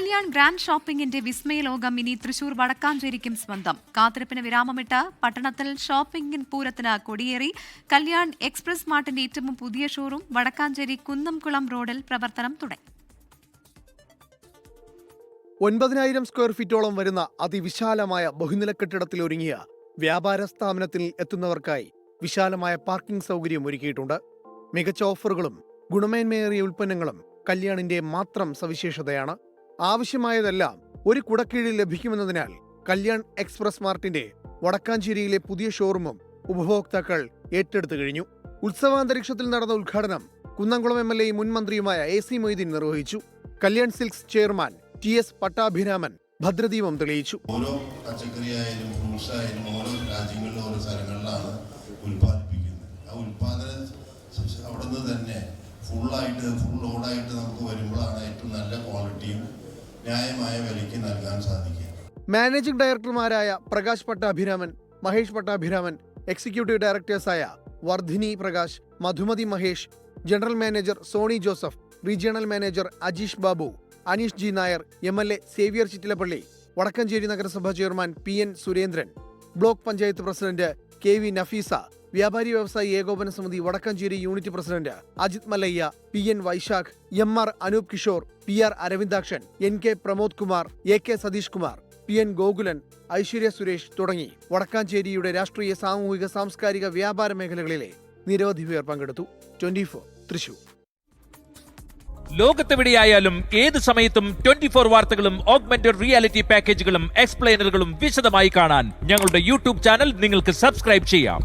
Kalyan grand ഷോപ്പിംഗിന്റെ വിസ്മയ ലോകം ഇനി തൃശൂർ വടക്കാഞ്ചേരിക്കും സ്വന്തം. കാത്തിരിപ്പിന് വിരാമമിട്ട് പട്ടണത്തിൽ ഷോപ്പിംഗിൻ പൂരത്തിന് കൊടിയേറി കല്യാൺ എക്സ്പ്രസ് മാർട്ടിന്റെ ഏറ്റവും പുതിയ ഷോറൂം വടക്കാഞ്ചേരി കുന്നംകുളം റോഡിൽ പ്രവർത്തനം തുടങ്ങി. ഒൻപതിനായിരം സ്ക്വയർ ഫീറ്റോളം വരുന്ന അതിവിശാലമായ ബഹുനില കെട്ടിടത്തിൽ ഒരുങ്ങിയ വ്യാപാര സ്ഥാപനത്തിൽ എത്തുന്നവർക്കായി വിശാലമായ പാർക്കിംഗ് സൗകര്യം ഒരുക്കിയിട്ടുണ്ട്. മികച്ച ഓഫറുകളും ഗുണമേന്മയേറിയ ഉൽപ്പന്നങ്ങളും കല്യാണിന്റെ മാത്രം സവിശേഷതയാണ്. ആവശ്യമായതെല്ലാം ഒരു കുടക്കീഴിൽ ലഭിക്കുമെന്നതിനാൽ കല്യാൺ എക്സ്പ്രസ് മാർട്ടിന്റെ വടക്കാഞ്ചേരിയിലെ പുതിയ ഷോറൂമും ഉപഭോക്താക്കൾ ഏറ്റെടുത്തു കഴിഞ്ഞു. ഉത്സവാന്തരീക്ഷത്തിൽ നടന്ന ഉദ്ഘാടനം കുന്നംകുളം എം എൽ എ മുൻ മന്ത്രിയുമായ എ സി മൊയ്തീൻ നിർവഹിച്ചു. Kalyan Silks chairman T S Pattabhiraman ഭദ്രദീപം തെളിയിച്ചു. ഓരോ പച്ചക്കറിയായാലും ഫ്രൂട്ട്സ് ഓരോ രാജ്യങ്ങളിലും ഓരോ സ്ഥലങ്ങളിലാണ് ഉൽപ്പാദിപ്പിക്കുന്നത്. ആ ഉൽപാദന അവിടുന്ന് തന്നെ ഫുള്ളായിട്ട് ഫുൾ ലോഡായിട്ട് നമുക്ക് വരുമ്പോഴാണ് ഏറ്റവും നല്ല ക്വാളിറ്റിയും ന്യായമായ വിലയ്ക്ക് നൽകാൻ സാധിക്കുക മാനേജിംഗ് ഡയറക്ടർമാരായ Prakash Pattabhiraman Mahesh Pattabhiraman executive ഡയറക്ടേഴ്സായ Vardhini Prakash Madhumathi Mahesh general manager Sony Joseph regional manager Ajeesh Babu Aneesh G Nair M L A Xavier Chittilappilly Vadakkencherry നഗരസഭാ chairman P N Surendran block panchayat president K V Nafeesa വ്യാപാരി വ്യവസായി ഏകോപന സമിതി Vadakkencherry unit president Ajith Mallaiah P N Vaisakh M R Anoop Kishore P R Aravindakshan N K Pramod Kumar A K Satheesh Kumar P N Gokulan Aishwarya Suresh തുടങ്ങി. വടക്കാഞ്ചേരിയുടെ രാഷ്ട്രീയ സാമൂഹിക സാംസ്കാരിക വ്യാപാര മേഖലകളിലെ നിരവധി പേർ പങ്കെടുത്തു. Twenty four Thrissur. ലോകത്തെവിടെയായാലും ഏത് സമയത്തും ട്വന്റി ഫോർ വാർത്തകളും ഓഗ്മെന്റഡ് റിയാലിറ്റി പാക്കേജുകളും എക്സ്പ്ലെയിനറുകളും വിശദമായി കാണാൻ ഞങ്ങളുടെ യൂട്യൂബ് ചാനൽ നിങ്ങൾക്ക് സബ്സ്ക്രൈബ് ചെയ്യാം.